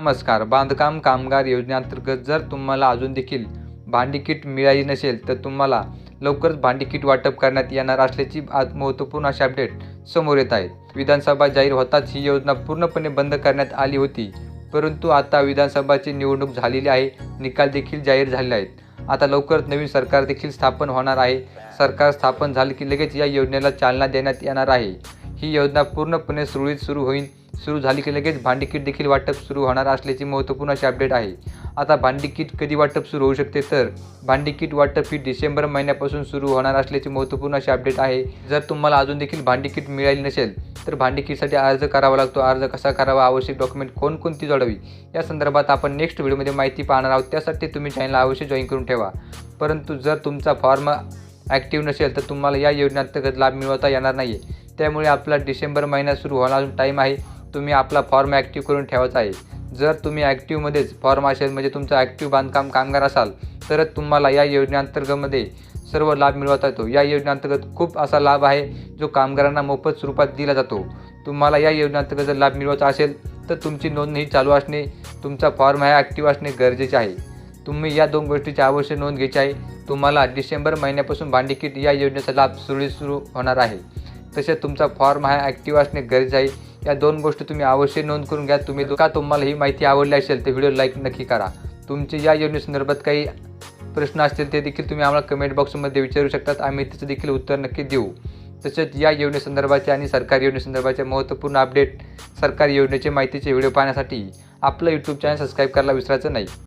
नमस्कार. बांधकाम कामगार योजनेअंतर्गत जर तुम्हाला अजून देखील भांडी किट मिळाली नसेल तर तुम्हाला लवकरच भांडी किट वाटप करण्यात येणार असल्याची आज महत्त्वपूर्ण अशी अपडेट समोर येत आहेत विधानसभा जाहीर होताच ही योजना पूर्णपणे बंद करण्यात आली होती परंतु आता विधानसभाची निवडणूक झालेली आहे निकाल देखील जाहीर झालेले आहेत. आता लवकरच नवीन सरकार देखील स्थापन होणार आहे. सरकार स्थापन झालं की लगेच या योजनेला चालना देण्यात येणार आहे. ही योजना पूर्णपणे सुरळीत सुरू होईल सुरू झाली की लगेच भांडीकीट देखील वाटप सुरू होणार असल्याची महत्त्वपूर्ण अशी अपडेट आहे. आता भांडीकीट कधी वाटप सुरू होऊ शकते? तर भांडीकीट वाटप ही डिसेंबर महिन्यापासून सुरू होणार असल्याची महत्त्वपूर्ण अशी अपडेट आहे. जर तुम्हाला अजून देखील भांडीकीट मिळाली नसेल तर भांडीकीटसाठी अर्ज करावा लागतो. अर्ज कसा करावा? आवश्यक डॉक्युमेंट कोणकोणती जोडावी? या संदर्भात आपण नेक्स्ट व्हिडिओमध्ये माहिती पाहणार आहोत. त्यासाठी तुम्ही चॅनलला अवश्य जॉईन करून ठेवा. परंतु जर तुमचा फॉर्म ॲक्टिव्ह नसेल तर तुम्हाला या योजनेअंतर्गत लाभ मिळवता येणार नाही आहे त्यामुळे आपला डिसेंबर महिना सुरू होणार टाईम आहे. तुम्ही आपला फॉर्म ॲक्टिव्ह करून ठेवायचा आहे. जर तुम्ही ॲक्टिव्हमध्येच फॉर्म असेल म्हणजे तुमचा ॲक्टिव्ह बांधकाम कामगार असाल तरच तुम्हाला या योजनेअंतर्गतमध्ये सर्व लाभ मिळवता येतो. या योजनेअंतर्गत खूप असा लाभ आहे जो कामगारांना मोफत स्वरूपात दिला जातो. तुम्हाला या योजनेअंतर्गत जर लाभ मिळवायचा असेल तर तुमची नोंदणी चालू असणे तुमचा फॉर्म हा ॲक्टिव्ह असणे गरजेचे आहे. तुम्ही या दोन गोष्टीची आवश्यक नोंद घ्यायची आहे. तुम्हाला डिसेंबर महिन्यापासून भांडी किट या योजनेचा लाभ सुरळीत सुरू होणार आहे. तसेच तुमचा फॉर्म हा ॲक्टिव्ह असणे गरजेचं आहे. या दोन गोष्टी तुम्ही अवश्य नोंद करून घ्या. तुम्ही का तुम्हाला ही माहिती आवडली असेल तर व्हिडिओ लाईक नक्की करा. तुमचे या योजनेसंदर्भात काही प्रश्न असतील ते देखील तुम्ही आम्हाला कमेंट बॉक्समध्ये विचारू शकतात. आम्ही त्याचं देखील उत्तर नक्की देऊ. तसेच या योजनेसंदर्भाचे आणि सरकारी योजनेसंदर्भाचे महत्त्वपूर्ण अपडेट सरकारी योजनेचे माहितीचे व्हिडिओ पाहण्यासाठी आपलं यूट्यूब चॅनल सबस्क्राईब करायला विसरायचं नाही.